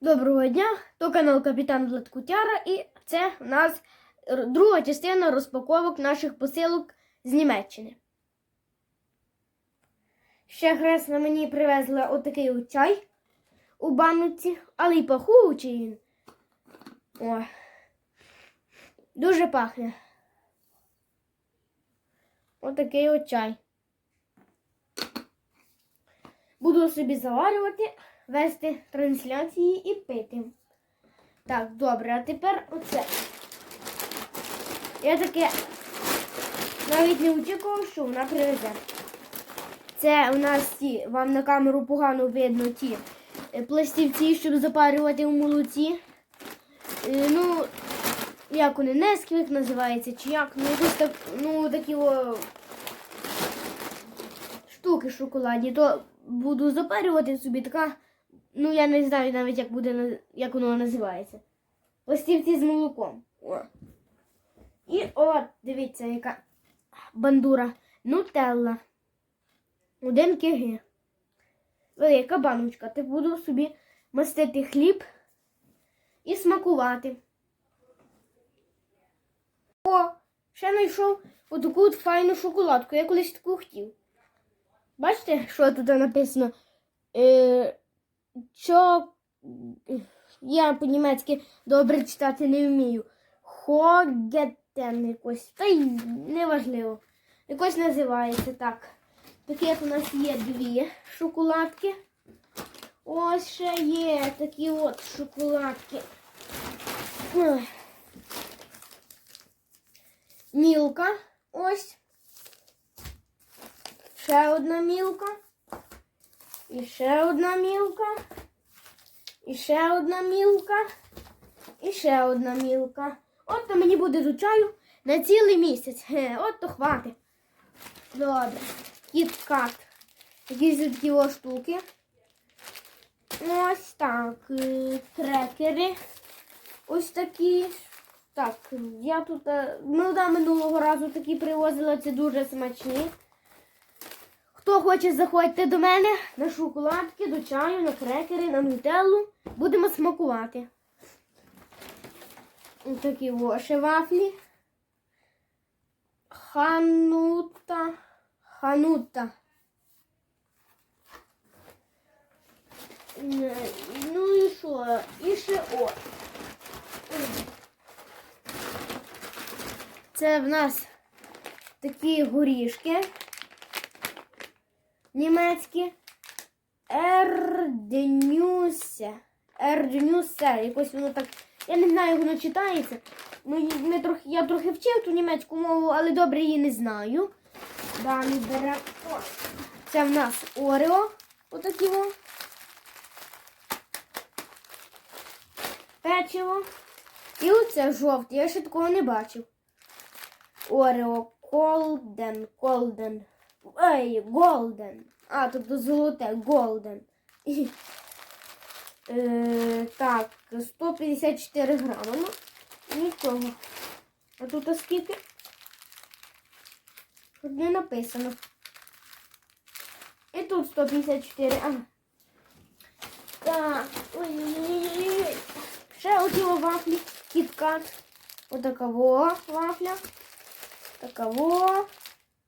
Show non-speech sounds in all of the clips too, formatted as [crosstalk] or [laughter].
Доброго дня! То канал Капітан Владкутяра і це у нас друга частина розпаковок наших посилок з Німеччини. Ще хресно мені привезли отакий от чай у бануці, але й пахучий він. О, дуже пахне. Отакий от чай. Буду собі заварювати, вести трансляції і пити. Так, добре, а тепер оце. Я таке навіть не очікував, що вона привезе. Це у нас ті, вам на камеру погано видно ті е, пластівці, щоб запарювати в молоці. Е, Ну, як вони, Несквік називається, чи як? Ну, якось так, ну, такі о, штуки шоколадні, то буду запарювати собі така. Ну, я не знаю навіть, як буде як воно називається. Пластівці з молоком. І от, дивіться, яка бандура. Нутелла. Один кг. Велика баночка. Ти буду собі мастити хліб і смакувати. О, ще знайшов отаку от файну шоколадку. Я колись таку хотів. Бачите, що тут написано? Е, чо... Я по-німецьки добре читати не вмію. Хогетен якось. Та й неважливо. Якось називається так. Таких у нас є дві шоколадки. Ось ще є такі от шоколадки. Мілка. Ось. Ще одна мілка. І ще одна мілка. І ще одна мілка. І ще одна мілка. От то мені буде до чаю на цілий місяць. Хе, от то хватить. Добре. Кіткат. Якісь такі о штуки. Ось так. Крекери. Ось такі. Так, я тут. е, Ну да, минулого разу такі привозила, це дуже смачні. Хто хоче, заходьте до мене на шоколадки, до чаю, на крекери, на нутеллу. Будемо смакувати. Ось такі о, вафлі. Ханута. Ханута. Ну і що? І ще о. Це в нас такі горішки німецькі. Ерднюсе. Ерднюсе. Якось воно так. Я не знаю, як воно читається. Ну, і ми трохи, я трохи вчив ту німецьку мову, але добре її не знаю. Далі беремо. Це в нас Орео. Отакі о. Печиво. І оце жовте. Я ще такого не бачив. Орео Колден. Колден. Ей, Голден. А, тобто золоте, Голден. [laughs] Е, так, 154 грами. Ну, нічого. А тут а скільки? Тут не написано. І тут 154. Ага. Так. Ой-ой-ой. Ще оті о вафлі. Кіткат. Отакаво вафля. Такаво.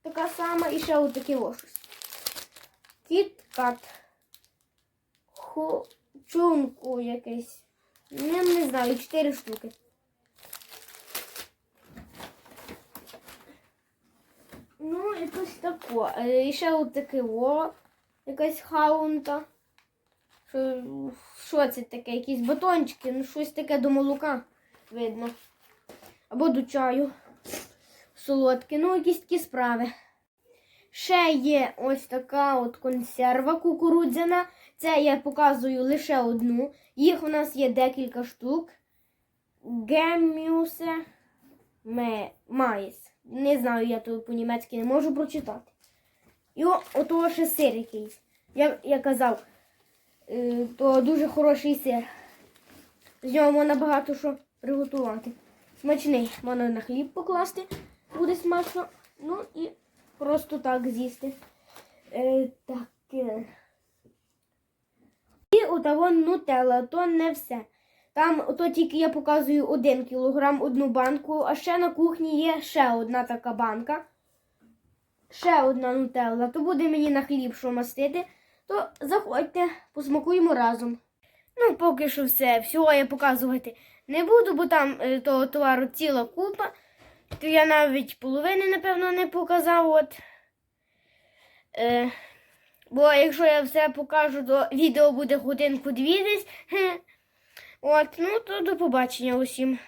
Така сама. І ще отакі о щось. Кіткат. Чунку якийсь. Не, не знаю, 4 штуки. Ну, якось тако. Е, І ще от таке о, якась хаунта. Що, що це таке? Якісь батончики, ну щось таке до молока видно. Або до чаю. Солодке. Ну, якісь такі справи. Ще є ось така от консерва кукурудзяна. Це я показую лише одну. Їх у нас є декілька штук. Гемюсе майс. Не знаю, я тут по-німецьки не можу прочитати. І ото ще сир якийсь. Я, я казав, е, то дуже хороший сир. З нього можна багато що приготувати. Смачний. Можна на хліб покласти, буде смачно. Ну і просто так з'їсти. Е, так. е. І ота вон нутелла, то не все. Там ото тільки я показую один кілограм, одну банку, а ще на кухні є ще одна така банка. Ще одна нутелла. То буде мені на хліб що мастити. То заходьте, посмакуємо разом. Ну, поки що все. Всього я показувати не буду, бо там е, того товару ціла купа. Я навіть половини, напевно, не показав. От. Е, бо якщо я все покажу, то відео буде годинку дві десь. От, ну то до побачення усім.